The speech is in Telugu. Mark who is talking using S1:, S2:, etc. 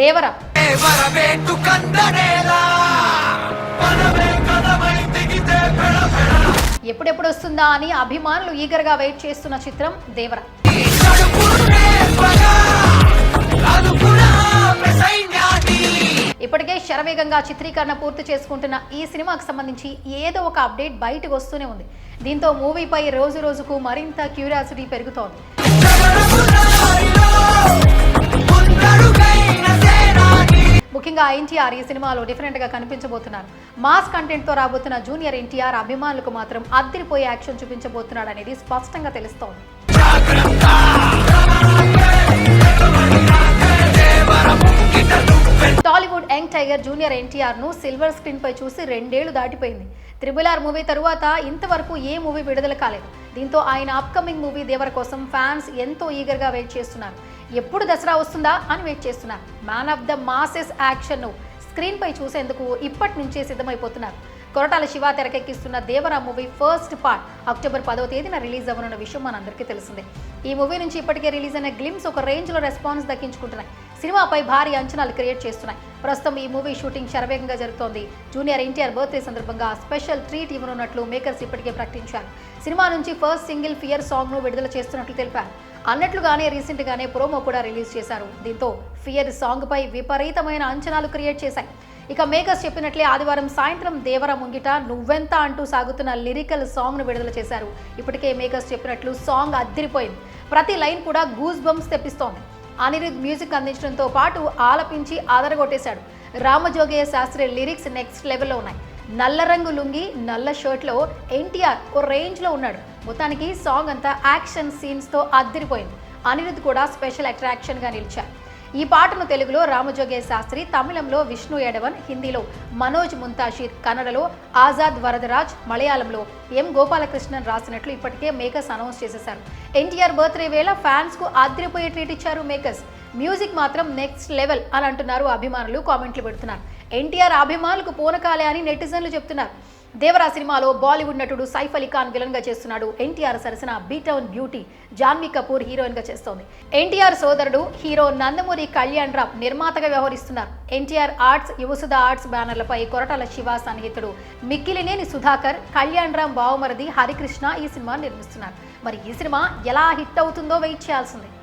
S1: దేవర. ఎప్పుడెప్పుడు వస్తుందా అని అభిమానులు ఈగర్గా వెయిట్ చేస్తున్న చిత్రం దేవర. ఇప్పటికే శరవేగంగా చిత్రీకరణ పూర్తి చేసుకుంటున్న ఈ సినిమాకు సంబంధించి ఏదో ఒక అప్డేట్ బయటకు వస్తూనే ఉంది. దీంతో మూవీపై రోజు రోజుకు మరింత క్యూరియాసిటీ పెరుగుతోంది. ముఖ్యంగా ఎన్టీఆర్ ఈ సినిమాలో డిఫరెంట్గా కనిపించబోతున్నారు. మాస్ కంటెంట్తో రాబోతున్న జూనియర్ ఎన్టీఆర్ అభిమానులకు మాత్రం అద్దరిపోయే యాక్షన్ చూపించబోతున్నాడు అనేది స్పష్టంగా తెలుస్తోంది. టైగర్ జూనియర్ ఎన్టీఆర్ను సిల్వర్ స్క్రీన్పై చూసి రెండేళ్ళు దాటిపోయింది. త్రిబుల్ ఆర్ మూవీ తరువాత ఇంతవరకు ఏ మూవీ విడుదల కాలేదు. దీంతో ఆయన అప్కమింగ్ మూవీ దేవర కోసం ఫ్యాన్స్ ఎంతో ఈగర్గా వెయిట్ చేస్తున్నారు. ఎప్పుడు దసరా వస్తుందా అని వెయిట్ చేస్తున్నారు. మ్యాన్ ఆఫ్ ద మాసెస్ యాక్షన్ను స్క్రీన్పై చూసేందుకు ఇప్పటి నుంచే సిద్ధమైపోతున్నారు. Koratala Siva తెరకెక్కిస్తున్న Devara movie first part October పదో తేదీన రిలీజ్ అవ్వనున్న విషయం మనందరికీ తెలిసిందే. ఈ మూవీ నుంచి ఇప్పటికే రిలీజ్ అయిన గ్లిమ్స్ ఒక రేంజ్లో రెస్పాన్స్ దక్కించుకుంటున్నాయి. సినిమాపై భారీ అంచనాలు క్రియేట్ చేస్తున్నాయి. ప్రస్తుతం ఈ మూవీ షూటింగ్ శరవేగంగా జరుగుతోంది. జూనియర్ ఎన్టీఆర్ బర్త్డే సందర్భంగా స్పెషల్ ట్రీట్ ఇవ్వనున్నట్లు మేకర్స్ ఇప్పటికే ప్రకటించారు. సినిమా నుంచి ఫస్ట్ సింగిల్ ఫియర్ సాంగ్ను విడుదల చేస్తున్నట్లు తెలిపారు. అన్నట్లుగానే రీసెంట్గానే ప్రోమో కూడా రిలీజ్ చేశారు. దీంతో ఫియర్ సాంగ్ పై విపరీతమైన అంచనాలు క్రియేట్ చేశాయి. ఇక మేకర్స్ చెప్పినట్లే ఆదివారం సాయంత్రం దేవర ముంగిట నువ్వెంత అంటూ సాగుతున్న లిరికల్ సాంగ్ను విడుదల చేశారు. ఇప్పటికే మేకర్స్ చెప్పినట్లు సాంగ్ అద్దరిపోయింది. ప్రతి లైన్ కూడా గూస్ బంప్స్ తెప్పిస్తోంది. అనిరుద్ మ్యూజిక్ అందించడంతో పాటు ఆలపించి ఆదరగొట్టేశాడు. రామజోగయ్య శాస్త్రి లిరిక్స్ నెక్స్ట్ లెవెల్లో ఉన్నాయి. నల్ల రంగు లుంగి నల్ల షర్ట్లో ఎన్టీఆర్ ఓ రేంజ్లో ఉన్నాడు. మొత్తానికి సాంగ్ అంతా యాక్షన్ సీన్స్తో అద్దరిపోయింది. అనిరుద్ కూడా స్పెషల్ అట్రాక్షన్గా నిలిచారు. ఈ పాటను తెలుగులో రామజోగే శాస్త్రి తమిళంలో విష్ణు ఎడవన్ హిందీలో మనోజ్ ముంతాషిర్ కన్నడలో ఆజాద్ వరదరాజ్ మలయాళంలో ఎం గోపాలకృష్ణన్ రాసినట్లు ఇప్పటికే మేకర్స్ అనౌన్స్ చేసేశారు. ఎన్టీఆర్ బర్త్డే వేళ ఫ్యాన్స్కు అదిరిపోయే ట్రీట్ ఇచ్చారు మేకర్స్. మ్యూజిక్ మాత్రం నెక్స్ట్ లెవెల్ అని అంటున్నారు అభిమానులు కామెంట్లు పెడుతున్నారు. ఎన్టీఆర్ అభిమానులకు పూనకాలే అని నెటిజన్లు చెప్తున్నారు. దేవరా సినిమాలో బాలీవుడ్ నటుడు సైఫ్ అలీ ఖాన్ విలన్గా చేస్తున్నాడు. ఎన్టీఆర్ సరసన బీటౌన్ బ్యూటీ జాన్వీ కపూర్ హీరోయిన్గా చేస్తోంది. ఎన్టీఆర్ సోదరుడు హీరో నందమూరి కళ్యాణ్ రామ్ నిర్మాతగా వ్యవహరిస్తున్నారు. ఎన్టీఆర్ ఆర్ట్స్ యువసుధ ఆర్ట్స్ బ్యానర్లపై కొరటాల శివ సన్నిహితుడు మిక్కిలినేని సుధాకర్ కళ్యాణ్ రామ్ బావమరది హరికృష్ణ ఈ సినిమా నిర్మిస్తున్నారు. మరి ఈ సినిమా ఎలా హిట్ అవుతుందో వెయిట్ చేయాల్సిందే.